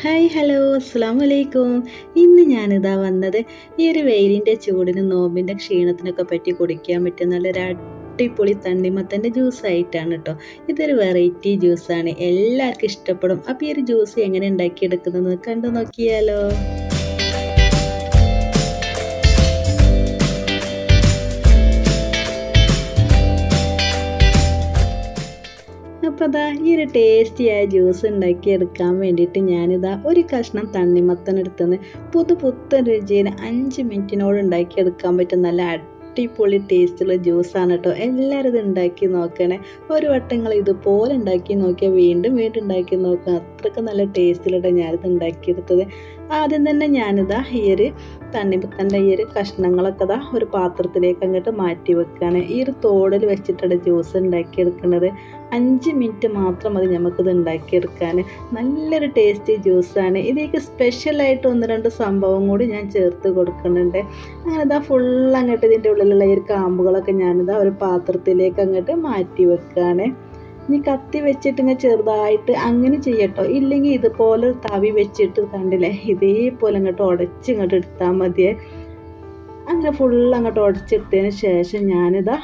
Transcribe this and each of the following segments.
Hi hello അസ്സാം വലൈക്കും ഇന്ന് ഞാനിതാ വന്നത് ഈ ഒരു വെയിലിന്റെ ചൂടിന് നോമ്പിന്റെ ക്ഷീണത്തിനൊക്കെ പറ്റി കുടിക്കാൻ പറ്റിയ നല്ലൊരു അടിപൊളി തണ്ണിമത്തന്റെ ജ്യൂസ് ആയിട്ടാണ് കേട്ടോ ഇതൊരു വെറൈറ്റി ജ്യൂസാണ് എല്ലാവർക്കും ഇഷ്ടപ്പെടും. അപ്പോൾ ഈ ഒരു ജ്യൂസ് എങ്ങനെ ഉണ്ടാക്കിയെടുക്കുന്നത് കണ്ടു നോക്കിയാലോ. അതാ ഈ ഒരു ടേസ്റ്റിയായ ജ്യൂസ് ഉണ്ടാക്കിയെടുക്കാൻ വേണ്ടിയിട്ട് ഞാനിതാ ഒരു കഷ്ണം തണ്ണിമത്തൻ എടുത്തുനിന്ന് പുതു പുത്തൻ രുചിയിൽ അഞ്ച് മിനിറ്റിനോട് ഉണ്ടാക്കിയെടുക്കാൻ പറ്റും നല്ല അടിപൊളി ടേസ്റ്റുള്ള ജ്യൂസാണ് കേട്ടോ. എല്ലാവരും ഇത് ഉണ്ടാക്കി നോക്കണേ. ഒരു വട്ടം നിങ്ങൾ ഇതുപോലെ ഉണ്ടാക്കി നോക്കിയാൽ വീണ്ടും വീണ്ടും ഉണ്ടാക്കി നോക്കുക. അത്രയ്ക്ക് നല്ല ടേസ്റ്റിലിട്ട് ഞാനിത് ഉണ്ടാക്കിയെടുത്തത്. ആദ്യം തന്നെ ഞാനിതാ ഈ ഒരു തണ്ണിപ്പത്തന്റെ ഈ ഒരു കഷ്ണങ്ങളൊക്കെ ഇതാ ഒരു പാത്രത്തിലേക്ക് അങ്ങോട്ട് മാറ്റി വെക്കുകയാണ് ഈ ഒരു തോടിൽ വെച്ചിട്ടാണ് ജ്യൂസ് ഉണ്ടാക്കിയെടുക്കുന്നത് അഞ്ച് മിനിറ്റ് മാത്രം മതി നമുക്കിത് ഉണ്ടാക്കിയെടുക്കാൻ. നല്ലൊരു ടേസ്റ്റി ജ്യൂസാണ് ഇതിലേക്ക് സ്പെഷ്യലായിട്ട് ഒന്ന് രണ്ട് സംഭവം കൂടി ഞാൻ ചേർത്ത് കൊടുക്കുന്നുണ്ട്. അങ്ങനെ ഇതാ ഫുൾ അങ്ങോട്ട് ഇതിന്റെ ഉള്ളിലുള്ള ഈ കാമ്പുകളൊക്കെ ഞാനിതാ ഒരു പാത്രത്തിലേക്ക് അങ്ങോട്ട് മാറ്റി വെക്കുകയാണ് ഇനി കത്തി വെച്ചിട്ട് ഇങ്ങനെ ചെറുതായിട്ട് അങ്ങനെ ചെയ്യട്ടോ. ഇല്ലെങ്കിൽ ഇതുപോലെ തവി വെച്ചിട്ട് കണ്ടില്ലേ ഇതേപോലെ അങ്ങോട്ട് ഉടച്ച് ഇങ്ങോട്ട് എടുത്താൽ മതിയേ. അങ്ങനെ ഫുൾ അങ്ങോട്ട് ഉടച്ചെടുത്തതിന് ശേഷം ഞാനിതാ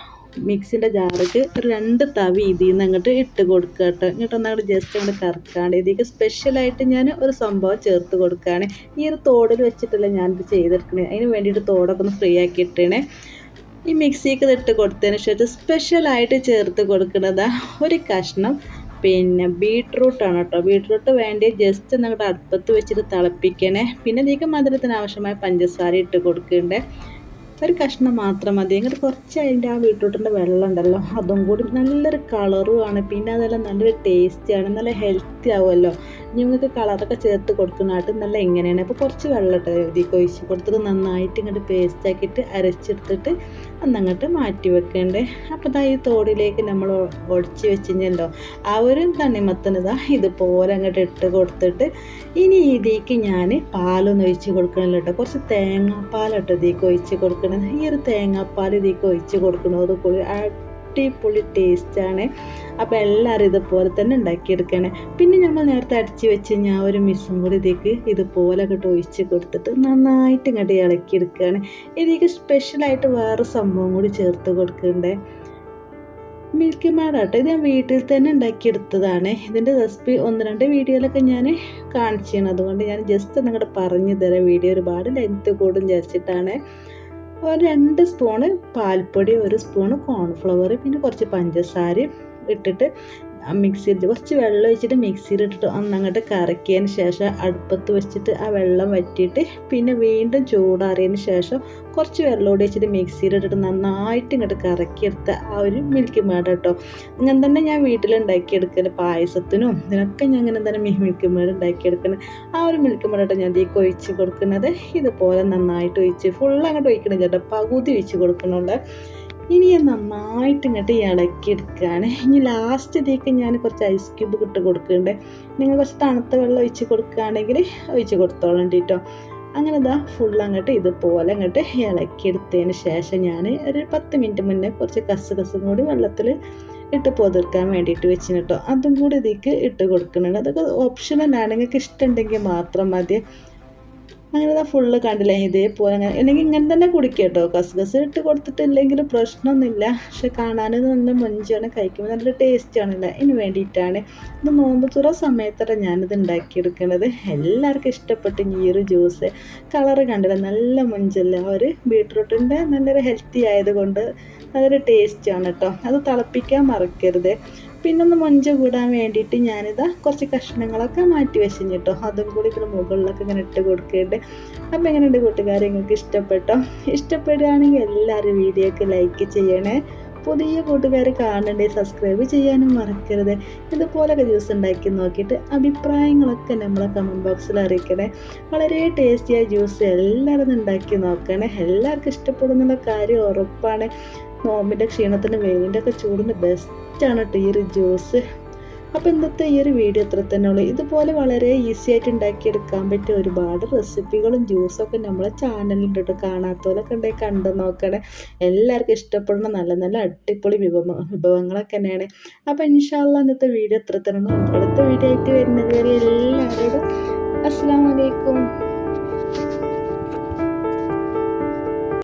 മിക്സിന്റെ ജാറിക്ക് രണ്ട് തവി ഇതിൽ നിന്ന് അങ്ങോട്ട് ഇട്ട് കൊടുക്കുക കേട്ടോ ഇങ്ങോട്ട് ഒന്നങ്ങോട്ട് ജസ്റ്റ് അങ്ങോട്ട് കറക്കാണ്ട്. ഇതിലേക്ക് സ്പെഷ്യലായിട്ട് ഞാൻ ഒരു സംഭവം ചേർത്ത് കൊടുക്കുകയാണ് ഈ ഒരു തോടിൽ വെച്ചിട്ടല്ല ഞാനിത് ചെയ്തെടുക്കണേ. അതിന് വേണ്ടിയിട്ട് തോടൊക്കെ ഒന്ന് ഫ്രീ ആക്കി ഇട്ടേണേ. ഈ മിക്സിക്ക് ഇട്ട് കൊടുത്തതിന് ശേഷം സ്പെഷ്യലായിട്ട് ചേർത്ത് കൊടുക്കുന്നത് ഒരു കഷ്ണം. പിന്നെ ബീട്രൂട്ടാണ് കേട്ടോ ബീട്രൂട്ട് വേണ്ടി ജസ്റ്റ് നിങ്ങളുടെ അടുപ്പത്ത് വെച്ചിട്ട് തിളപ്പിക്കണേ. പിന്നെ ഇതിലേക്ക് മധുരത്തിന് ആവശ്യമായ പഞ്ചസാര ഇട്ട് കൊടുക്കണ്ടേ. ഒരു കഷ്ണം മാത്രം മതി. എന്നിട്ട് കുറച്ച് അതിന്റെ ആ ബീട്രൂട്ടിന്റെ വെള്ളം ഉണ്ടല്ലോ അതും കൂടി നല്ലൊരു കളറുമാണ് പിന്നെ അതെല്ലാം നല്ലൊരു ടേസ്റ്റിയാണ് നല്ല ഹെൽത്തി ആവുമല്ലോ. നിങ്ങൾക്ക് കളറൊക്കെ ചേർത്ത് കൊടുക്കുന്നതായിട്ട് നല്ല എങ്ങനെയാണ്. അപ്പോൾ കുറച്ച് വെള്ളം ഇട്ട് ഇതിലേക്ക് ഒഴിച്ച് കൊടുത്തിട്ട് നന്നായിട്ട് ഇങ്ങോട്ട് പേസ്റ്റ് ആക്കിയിട്ട് അരച്ചെടുത്തിട്ട് അന്നങ്ങോട്ട് മാറ്റി വെക്കണ്ടേ. അപ്പോൾ ഈ തോടിലേക്ക് നമ്മൾ ഒടിച്ച് വെച്ചിട്ടുണ്ടല്ലോ ആ ഒരു തണ്ണിമത്തനിതാ ഇതുപോലെ അങ്ങോട്ട് ഇട്ട് കൊടുത്തിട്ട് ഇനി ഇതിലേക്ക് ഞാൻ പാലൊന്നൊഴിച്ച് കൊടുക്കണല്ലോ കേട്ടോ കുറച്ച് തേങ്ങാപ്പാലിട്ട് ഇതിലേക്ക് ഒഴിച്ച് കൊടുക്കണം ഈ ഒരു തേങ്ങാപ്പാൽ ഇതിലേക്ക് ഒഴിച്ച് കൊടുക്കുന്നത് കൂടി അടിപൊളി ടേസ്റ്റാണ് അപ്പോൾ എല്ലാവരും ഇതുപോലെ തന്നെ ഉണ്ടാക്കിയെടുക്കണേ. പിന്നെ നമ്മൾ നേരത്തെ അടിച്ച് വെച്ച് ഞാൻ ഒരു മിസ്സും കൂടി ഇതിലേക്ക് ഇതുപോലെ അങ്ങോട്ട് ഒഴിച്ച് കൊടുത്തിട്ട് നന്നായിട്ട് ഇങ്ങോട്ട് ഇളക്കിയെടുക്കുകയാണ്. ഇതിലേക്ക് സ്പെഷ്യലായിട്ട് വേറെ സംഭവം കൂടി ചേർത്ത് കൊടുക്കണ്ടേ മിൽക്കി മാഡാട്ടോ ഇത് ഞാൻ വീട്ടിൽ തന്നെ ഉണ്ടാക്കിയെടുത്തതാണ്. ഇതിന്റെ റെസിപ്പി ഒന്ന് രണ്ട് വീഡിയോയിലൊക്കെ ഞാൻ കാണിച്ചാണ് അതുകൊണ്ട് ഞാൻ ജസ്റ്റ് നിങ്ങളുടെ പറഞ്ഞു തരാം. വീഡിയോ ഒരുപാട് ലെങ്ത്ത് കൂടും വിചാരിച്ചിട്ടാണ്. ഒരു രണ്ട് സ്പൂണ് പാൽപ്പൊടി ഒരു സ്പൂണ് കോൺഫ്ലവർ പിന്നെ കുറച്ച് പഞ്ചസാര ഇട്ടിട്ട് മിക്സിയിൽ കുറച്ച് വെള്ളം ഒഴിച്ചിട്ട് മിക്സിയിൽ ഇട്ടിട്ട് ഒന്നങ്ങോട്ട് കറക്കിയതിന് ശേഷം അടുപ്പത്ത് വെച്ചിട്ട് ആ വെള്ളം വറ്റിയിട്ട് പിന്നെ വീണ്ടും ചൂടാറിയതിന് ശേഷം കുറച്ച് വെള്ളം കൂടി വെച്ചിട്ട് മിക്സിയിൽ ഇട്ടിട്ട് നന്നായിട്ട് ഇങ്ങോട്ട് കറക്കിയെടുത്ത ആ ഒരു മിൽക്ക് മേട കേട്ടോ ഇങ്ങനെ തന്നെ ഞാൻ വീട്ടിലുണ്ടാക്കിയെടുക്കൽ പായസത്തിനും ഇതിനൊക്കെ ഞാൻ ഇങ്ങനെ തന്നെ മിൽക്ക് മേട ഉണ്ടാക്കിയെടുക്കുന്നത് ആ ഒരു മിൽക്ക് മേടട്ടോ ഞാൻ ഇതിലേക്ക് കൊഴിച്ച് കൊടുക്കുന്നത്. ഇതുപോലെ നന്നായിട്ട് ഒഴിച്ച് ഫുൾ അങ്ങോട്ട് ഒഴിക്കണം കേട്ടോ. പകുതി ഒഴിച്ച് കൊടുക്കുന്നുണ്ട്. ഇനി ഞാൻ നന്നായിട്ട് ഇങ്ങോട്ട് ഇളക്കിയെടുക്കുകയാണ് ഇനി ലാസ്റ്റ് ഇതിലേക്ക് ഞാൻ കുറച്ച് ഐസ് ക്യൂബ് ഇട്ട് കൊടുക്കുന്നുണ്ട്. നിങ്ങൾ കുറച്ച് തണുത്ത വെള്ളം ഒഴിച്ച് കൊടുക്കുകയാണെങ്കിൽ ഒഴിച്ച് കൊടുത്തോളാം കേട്ടോ. അങ്ങനെ ഇതാ ഫുൾ അങ്ങോട്ട് ഇതുപോലെ അങ്ങോട്ട് ഇളക്കിയെടുത്തതിന് ശേഷം ഞാൻ ഒരു പത്ത് മിനിറ്റ് മുന്നേ കുറച്ച് കസ് കസും കൂടി വെള്ളത്തിൽ ഇട്ട് പൊതിർക്കാൻ വേണ്ടിയിട്ട് വെച്ചിന് കേട്ടോ. അതും കൂടി ഇതിലേക്ക് ഇട്ട് കൊടുക്കുന്നുണ്ട്. അതൊക്കെ ഓപ്ഷനലാണ് നിങ്ങൾക്ക് ഇഷ്ടമുണ്ടെങ്കിൽ മാത്രം മതി. അങ്ങനെ ഫുള്ള് കണ്ടില്ലേ ഇതേപോലെ അങ്ങനെ അല്ലെങ്കിൽ ഇങ്ങനെ തന്നെ കുടിക്കുക കേട്ടോ കസ്കസ് ഇട്ട് കൊടുത്തിട്ടില്ലെങ്കിൽ പ്രശ്നമൊന്നുമില്ല. പക്ഷെ കാണാൻ നല്ല മൊഞ്ചാണ് കഴിക്കുമ്പോൾ നല്ല ടേസ്റ്റാണല്ലോ അതിന് വേണ്ടിയിട്ടാണ് ഇത് നോമ്പ് തുറ സമയത്താണ് ഞാനിത് ഉണ്ടാക്കിയെടുക്കുന്നത് എല്ലാവർക്കും ഇഷ്ടപ്പെട്ടു ഈ ഒരു ജ്യൂസ്. കളറ് കണ്ടില്ല നല്ല മൊഞ്ചല്ല. ഒരു ബീട്രൂട്ടിന്റെ നല്ലൊരു ഹെൽത്തി ആയതുകൊണ്ട് നല്ലൊരു ടേസ്റ്റാണ് കേട്ടോ. അത് തിളപ്പിക്കാൻ മറക്കരുത്. പിന്നെ ഒന്ന് മൊഞ്ച കൂടാൻ വേണ്ടിയിട്ട് ഞാനിതാ കുറച്ച് കഷ്ണങ്ങളൊക്കെ മാറ്റി വെച്ചു കേട്ടോ അതും കൂടി ഇതിന് മുകളിലൊക്കെ ഇങ്ങനെ ഇട്ട് കൊടുക്കുന്നുണ്ട് അപ്പം എങ്ങനെയുണ്ട് കൂട്ടുകാരെ? നിങ്ങൾക്ക് ഇഷ്ടപ്പെട്ടോ? ഇഷ്ടപ്പെടുകയാണെങ്കിൽ എല്ലാവരും വീഡിയോക്ക് ലൈക്ക് ചെയ്യണേ. പുതിയ കൂട്ടുകാർ കാണണ്ടേ? സബ്സ്ക്രൈബ് ചെയ്യാനും മറക്കരുത്. ഇതുപോലൊക്കെ ജ്യൂസ് ഉണ്ടാക്കി നോക്കിയിട്ട് അഭിപ്രായങ്ങളൊക്കെ നമ്മളെ കമന്റ് ബോക്സിൽ അറിയിക്കണേ. വളരെ ടേസ്റ്റിയായ ജ്യൂസ് എല്ലാവരും ഉണ്ടാക്കി നോക്കണേ. എല്ലാവർക്കും ഇഷ്ടപ്പെടുന്നുള്ള കാര്യം ഉറപ്പാണ്. നോമ്പിന്റെ ക്ഷീണത്തിന് വെയിലിന്റെ ഒക്കെ ചൂടിന് ബെസ്റ്റാണ് കേട്ടോ ഈ ഒരു ജ്യൂസ് അപ്പോൾ ഇന്നത്തെ ഈ ഒരു വീഡിയോ ഇത്ര തന്നെ ഉള്ളൂ. ഇതുപോലെ വളരെ ഈസി ആയിട്ട് ഉണ്ടാക്കിയെടുക്കാൻ പറ്റിയ ഒരുപാട് റെസിപ്പികളും ജ്യൂസൊക്കെ നമ്മളെ ചാനലിലുണ്ട് കേട്ടോ കാണാത്തവരൊക്കെ ഉണ്ടെങ്കിൽ കണ്ടു നോക്കണേ. എല്ലാവർക്കും ഇഷ്ടപ്പെടുന്ന നല്ല നല്ല അടിപൊളി വിഭവ വിഭവങ്ങളൊക്കെ തന്നെയാണ്. അപ്പോൾ ഇൻഷാല്ല ഇന്നത്തെ വീഡിയോ ഇത്ര തന്നെ ഉള്ളൂ. അടുത്ത വീഡിയോ ആയിട്ട് വരുന്നത് വരെ എല്ലാവരോടും അസ്സാം വലൈക്കും